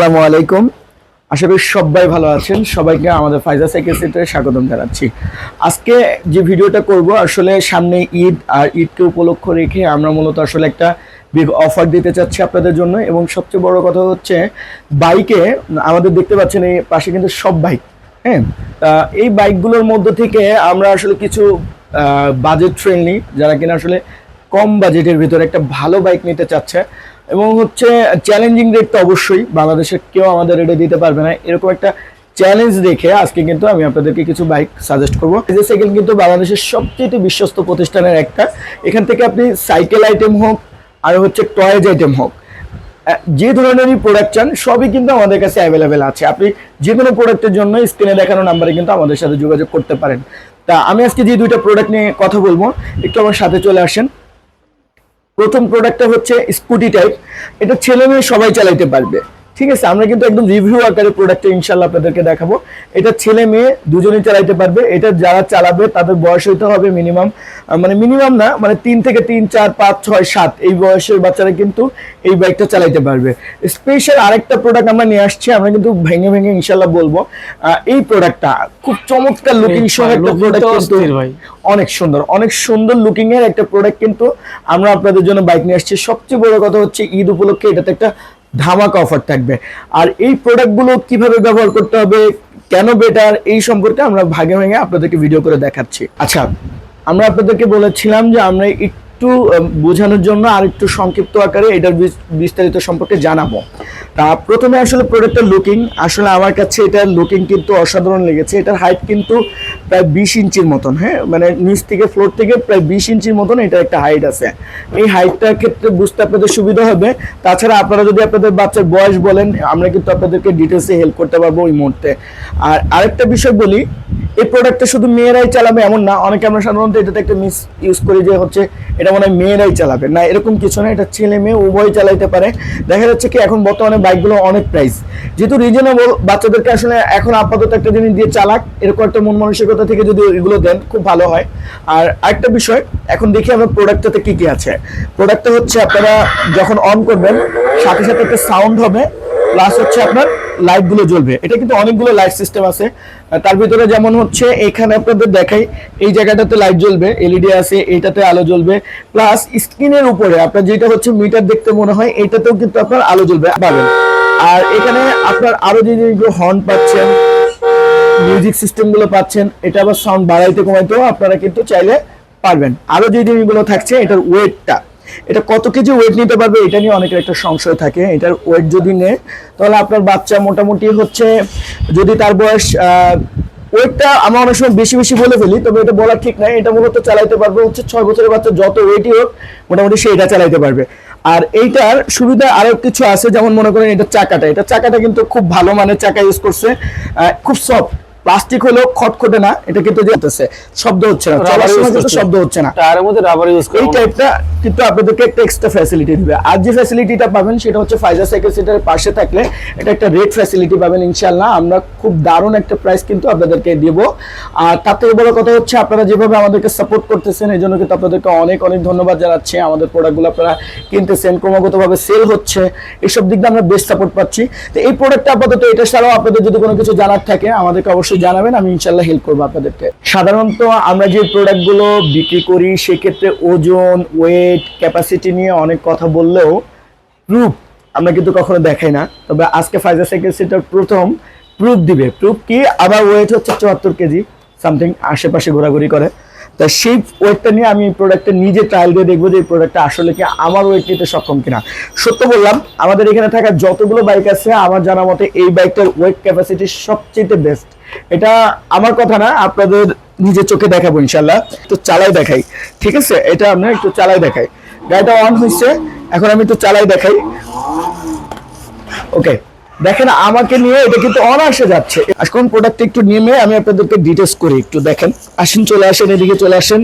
আসসালামু আলাইকুম। আশা করি সবাই ভালো আছেন। সবাইকে আমাদের ফাইজা সাইকেল সেন্টারে স্বাগতম জানাচ্ছি। আজকে যে ভিডিওটা করব, আসলে সামনে ঈদ আর ঈদকে উপলক্ষ রেখে আমরা মূলত আসলে একটা বিগ অফার দিতে চাচ্ছি আপনাদের জন্য এবং সবচেয়ে বড় কথা হচ্ছে বাইকে আমাদের দেখতে পাচ্ছেন এই পাশে কিন্তু সব বাইক হ্যাঁ? তা এই বাইকগুলোর মধ্যে থেকে আমরা আসলে কিছু বাজেট ফ্রেন্ডলি যারা কিনা আসলে কম বাজেটের ভিতরে একটা ভালো বাইক নিতে চাচ্ছে। এবং হচ্ছে চ্যালেঞ্জিং রেট তো অবশ্যই, বাংলাদেশের কেউ আমাদের রেটে দিতে পারবে না। এরকম একটা চ্যালেঞ্জ দেখে আজকে কিন্তু আমি আপনাদেরকে কিছু বাইক সাজেস্ট করব। যে সাইকেল কিন্তু বাংলাদেশের সবচেয়ে বিশ্বস্ত প্রতিষ্ঠানের একটা। এখান থেকে আপনি সাইকেল আইটেম হোক, আর হচ্ছে টয়েজ আইটেম হোক যে ধরনেরই প্রোডাক্ট চান, সবই কিন্তু আমাদের কাছে অ্যাভেলেবেল আছে। আপনি যে কোনো প্রোডাক্টের জন্য স্ক্রিনে দেখানো নাম্বারে কিন্তু আমাদের সাথে যোগাযোগ করতে পারেন। তা আমি আজকে যে দুইটা প্রোডাক্ট নিয়ে কথা বলব, একটু আমার সাথে চলে আসেন। প্রথম প্রোডাক্টটা হচ্ছে স্কুটি টাইপ এটা ছেলে মেয়ে সবাই চালাইতে পারবে। ঠিক আছে আমরা কিন্তু একদম রিভিউ আকারে প্রোডাক্টটা ইনশাল্লাহ আপনাদেরকে দেখাবো। এটা ছেলে মেয়ে দুজনেই চালাইতে পারবে। এটা যারা চালাবে তাদের বয়স হইতে হবে মিনিমাম মানে মিনিমাম না মানে তিন থেকে তিন চার পাঁচ ছয় সাত এই বয়সের বাচ্চারা কিন্তু এই বাইকটা চালাইতে পারবে। স্পেশাল আরেকটা প্রোডাক্ট আমরা নিয়ে আসছি আমরা কিন্তু ভেঙে ভেঙে ইনশাল্লাহ বলব এই প্রোডাক্টটা খুব চমৎকার লুকিং সহ একটা প্রোডাক্ট অনেক সুন্দর অনেক সুন্দর লুকিং এর একটা প্রোডাক্ট কিন্তু আমরা আপনাদের জন্য বাইক নিয়ে আসছি। সবচেয়ে বড় কথা হচ্ছে ঈদ উপলক্ষে এটাতে একটা ধামাকা অফার থাকবে। আর এই প্রোডাক্টগুলো কীভাবে ব্যবহার করতে হবে, কেন বেটার এই সম্পর্কে আমরা ভাগে ভাগে আপনাদেরকে ভিডিও করে দেখাচ্ছি। আচ্ছা আমরা আপনাদেরকে বলেছিলাম যে আমরা একটু বোঝানোর জন্য আর একটু সংক্ষিপ্ত আকারে এটার বিস্তারিত সম্পর্কে জানাব। তা প্রথমে আসলে প্রোডাক্টের লুকিং আসলে আমার কাছে এটার লুকিং কিন্তু অসাধারণ লেগেছে। এটার হাইট কিন্তু প্রায় বিশ ইঞ্চির মতন হ্যাঁ? মানে নিচ থেকে ফ্লোর থেকে প্রায় বিশ ইঞ্চির মতন এটা একটা হাইট আছে। এই হাইটটার ক্ষেত্রে বুঝতে আপনাদের সুবিধা হবে। তাছাড়া আপনারা যদি আপনাদের বাচ্চার বয়স বলেন, আমরা কিন্তু আপনাদেরকে ডিটেলসে হেল্প করতে পারব ওই মুহূর্তে। আর আরেকটা বিষয় বলি, এই প্রোডাক্টটা শুধু মেয়েরাই চালাবে এমন না, অনেকে আমরা সাধারণত এটাতে একটা মিস ইউজ করি যে হচ্ছে এটা মনে হয় মেয়েরাই চালাবে। না, এরকম কিছু না, এটা ছেলে মেয়ে উভয় চালাইতে পারে। দেখা যাচ্ছে কি এখন বর্তমানে বাইকগুলো অনেক প্রাইস যেহেতু রিজনেবল বাচ্চাদেরকে আসলে এখন আপাতত একটা জিনিস দিয়ে চালাক, এরকম একটা মন মানসিকতা থেকে যদি এগুলো দেন, খুব ভালো হয়। আর আরেকটা বিষয়, এখন দেখি আমরা প্রোডাক্টটাতে কি কি আছে। প্রোডাক্টটা হচ্ছে আপনারা যখন অন করবেন, সাথে সাথে একটা সাউন্ড হবে প্লাস হচ্ছে আপনার লাইটগুলো জ্বলবে। এটা কিন্তু অনেকগুলো লাইট সিস্টেম আছে। তার ভিতরে যেমন হচ্ছে, এখানে আপনাদের দেখাই, এই জায়গাটাতে লাইট জ্বলবে এলইডি আছে, এটাতে আলো জ্বলবে প্লাস স্ক্রিনের উপরে আপনার যেটা হচ্ছে মিটার দেখতে মনে হয়, এটাতেও কিন্তু আপনার আলো জ্বলবে, পাবেন। আর এখানে আপনার আরও যে জিনিসগুলো হর্ন পাচ্ছেন মিউজিক সিস্টেমগুলো পাচ্ছেন, এটা আবার সাউন্ড বাড়াইতে কমাইতেও আপনারা কিন্তু চাইলে পারবেন। আরও যে জিনিসগুলো থাকছে, এটার ওয়েটটা। এটা কত কেজি ওয়েট নিতে পারবে, এটা নিয়ে অনেকের একটা সংশয় থাকে। এটার ওয়েট যদি নেয়, তাহলে আপনার বাচ্চা মোটামুটি হচ্ছে, যদি তার বয়স ওয়েটটা আমরা অনেক সময় বেশি বেশি বলে ফেলি, তবে এটা বলা ঠিক নাই। এটা মূলত চালাইতে পারবে হচ্ছে ছয় বছরের বাচ্চা, যত ওয়েটই হোক, মোটামুটি সে এটা চালাইতে পারবে। আর এইটার সুবিধা আরও কিছু আছে, যেমন মনে করেন এটা চাকাটা। এটা চাকাটা কিন্তু খুব ভালো মানের চাকা ইউজ করছে খুব সফট প্লাস্টিক হলেও খটখটে না এটা কিন্তু যেতেছে শব্দ হচ্ছে না চলার সময় কিন্তু। শব্দ হচ্ছে না। টায়ারের মধ্যে রাবার ইউজ এই টাইপটা কিন্তু আপনাদেরকে একটা এক্সট্রা ফ্যাসিলিটি দিবে। আর যে ফ্যাসিলিটিটা পাবেন সেটা হচ্ছে ফাইজার সাইকেল সেন্টারের পাশে থাকলে এটা একটা রেট ফ্যাসিলিটি পাবেন ইনশাল্লাহ আমরা খুব দারুণ একটা প্রাইস কিন্তু আপনাদেরকে দেব। আর তার থেকে বড় কথা হচ্ছে আপনারা যেভাবে আমাদেরকে সাপোর্ট করতেছেন এই জন্য কিন্তু আপনাদেরকে অনেক অনেক ধন্যবাদ জানাচ্ছি। আমাদের প্রোডাক্টগুলো আপনারা কিনতেছেন ক্রমাগতভাবে সেল হচ্ছে। এইসব দিক দিয়ে আমরা বেস্ট সাপোর্ট পাচ্ছি। তো এই প্রোডাক্টটা আপাতত এটা ছাড়াও আপনাদের যদি কোনো কিছু জানার থাকে আমাদেরকে অবশ্যই জানাবেন, আমি ইনশাল্লাহ হেল্প করব আপনাদেরকে। সাধারণত আমরা যে প্রোডাক্টগুলো বিক্রি করি, সেক্ষেত্রে ওজন ওয়েট ক্যাপাসিটি নিয়ে অনেক কথা বললেও প্রুফ আমরা কিন্তু কখনো দেখাই না। তবে আজকে ফাইজার সাইকেল সেন্টার প্রথম প্রুফ দিবে। প্রুফ কি? আমার ওয়েট হচ্ছে চুয়াত্তর কেজি সামথিং আশেপাশে ঘোরাঘুরি করে। তা সেই ওয়েটটা নিয়ে আমি এই প্রোডাক্টটা নিজে ট্রায়াল দিয়ে দেখব যে এই প্রোডাক্টটা আসলে কি আমার ওয়েট নিতে সক্ষম কিনা। সত্য বললাম, আমাদের এখানে থাকা যতগুলো বাইক আছে, আমার জানা মতে এই বাইকটার ওয়েট ক্যাপাসিটি সবচেয়ে বেস্ট এটা আমার কথা না আপনাদের নিজের চোখে দেখাবো ইনশাল্লাহ। তো চালাই দেখাই ঠিক আছে? এটা আমরা একটু চালাই দেখাই। গাড়িটা অন হয়েছে এখন আমি একটু চালাই দেখাই। ওকে দেখেন আমাকে নিয়ে এটা কিন্তু অনায়াসে যাচ্ছে। এখন প্রোডাক্ট একটু নেমে আমি আপনাদেরকে ডিটেলস করি একটু দেখেন। আসেন চলে আসেন এদিকে চলে আসেন।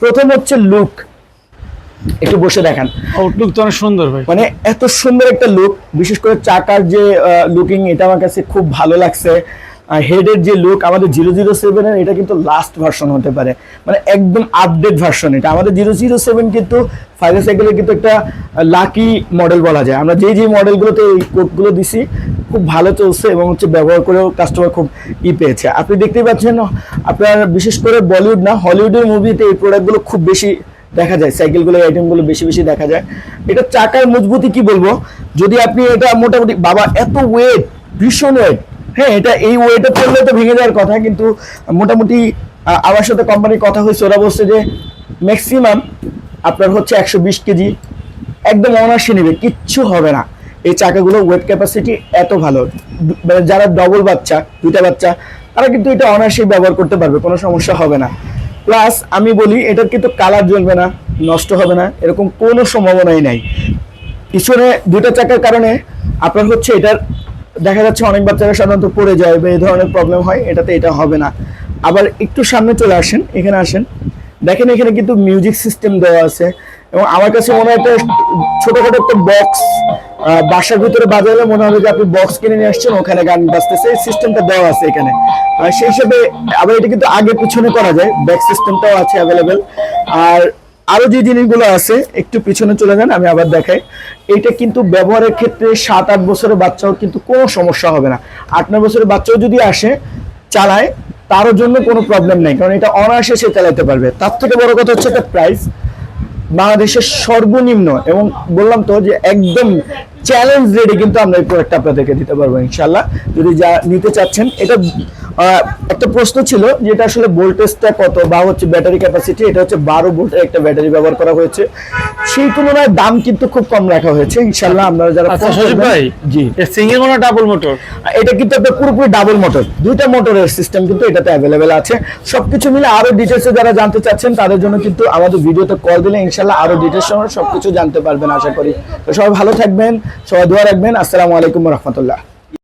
প্রথম হচ্ছে লুক একটু বসে দেখান। আউটলুক তো অনেক সুন্দর ভাই। মানে এত সুন্দর একটা লুক বিশেষ করে চাকার যে লুকিং এটা আমার কাছে খুব ভালো লাগছে। হেডের যে লুক আমাদের জিরো জিরো সেভেনের এটা কিন্তু লাস্ট ভার্সন হতে পারে। মানে একদম আপডেট ভার্সন এটা। আমাদের জিরো জিরো সেভেন কিন্তু ফাইভ সাইকেলের কিন্তু একটা লাকি মডেল বলা যায়। আমরা যেই যেই মডেলগুলোতে এই কোডগুলো দিছি, খুব ভালো চলছে এবং হচ্ছে ব্যবহার করেও কাস্টমার খুব ই পেয়েছে। আপনি দেখতেই পাচ্ছেন, আপনার বিশেষ করে বলিউড না, হলিউডের মুভিতে এই প্রোডাক্টগুলো খুব বেশি দেখা যায়। সাইকেলগুলো আইটেমগুলো বেশি বেশি দেখা যায়। এটা চাকার মজবুতি কি বলব? যদি আপনি এটা মোটামুটি, বাবা, এত ওয়েট ভীষণ ওয়েট হ্যাঁ এটা এই ওয়েটে পড়লে তো ভেঙে যাওয়ার কথা, কিন্তু মোটামুটি আমার সাথে কোম্পানির কথা হয়েছে, ওরা বলছে যে ম্যাক্সিমাম আপনার হচ্ছে একশো বিশ কেজি, একদম অনায়াসে নেবে, কিচ্ছু হবে না। এই চাকাগুলো ওয়েট ক্যাপাসিটি এত ভালো। মানে যারা ডবল বাচ্চা, দুইটা বাচ্চা, তারা কিন্তু এটা অনায়াসেই ব্যবহার করতে পারবে, কোনো সমস্যা হবে না। প্লাস আমি বলি, এটার কিন্তু কালার জ্বলবে না, নষ্ট হবে না, এরকম কোনো সম্ভাবনাই নাই। পিছনে দুটো চাকার কারণে আপনার হচ্ছে এটার দেখা যাচ্ছে অনেক বাচ্চারা সাধারণত পড়ে যায় বা এই ধরনের প্রবলেম হয়, এটাতে এটা হবে না। আবার একটু সামনে চলে আসেন, এখানে আসেন। দেখেন এখানে কিন্তু মিউজিক সিস্টেম দেওয়া আছে এবং আমার কাছে মনে হয় একটা ছোটখাটো একটা বক্স বাসার ভিতরে বাজালে মনে হবে যে আপনি বক্স কিনে নিয়ে আসছেন, ওখানে গান বাজতেছে সিস্টেমটা দেওয়া আছে এখানে। সেই হিসেবে আবার এটা কিন্তু আগে পিছনে করা যায় ব্যাক সিস্টেমটাও আছে অ্যাভেলেবেল আর আরও যে জিনিসগুলো আছে, একটু পিছনে চলে যান, আমি আবার দেখাই। এইটা কিন্তু ব্যবহারের ক্ষেত্রে সাত, আট বছরের বাচ্চাও কিন্তু কোনো সমস্যা হবে না। আট, নয় বছরের বাচ্চাও যদি আসে, চালায়, তারও জন্য কোনো প্রবলেম নেই, কারণ এটা অনায়াসে সে চালাতে পারবে। তার থেকে বড় কথা হচ্ছে একটা প্রাইস বাংলাদেশের সর্বনিম্ন, এবং বললাম তো যে একদম চ্যালেঞ্জ রেডি কিন্তু আমরা এই প্রোডাক্ট আপনাদেরকে দিতে পারব ইনশাল্লাহ যদি যা নিতে চাচ্ছেন, এটা একটা প্রশ্ন ছিল যে এটা আসলে ভোল্টেজটা কত বা হচ্ছে ব্যাটারি ক্যাপাসিটি এটা হচ্ছে বারো ভোল্টের একটা ব্যাটারি ব্যবহার করা হয়েছে। সেই তুলনায় দাম কিন্তু খুব কম রাখা হয়েছে। ইনশাল্লাহ আপনারা যারা আচ্ছা ভাই জি। সিঙ্গেল কোনো ডাবল মোটর এটা কিন্তু আপনার পুরোপুরি ডাবল মোটর দুইটা মোটরের সিস্টেম কিন্তু এটাতে অ্যাভেলেবেল আছে। সবকিছু মিলে আরও ডিটেলসে যারা জানতে চাচ্ছেন তাদের জন্য কিন্তু আমাদের ভিডিওতে কল দিলে ইনশাল্লাহ আরও ডিটেলস সবকিছু জানতে পারবেন আশা করি। তো সবাই ভালো থাকবেন সবাই দোয়া রাখবেন। আসসালামু আলাইকুম রহমতুল্লাহ।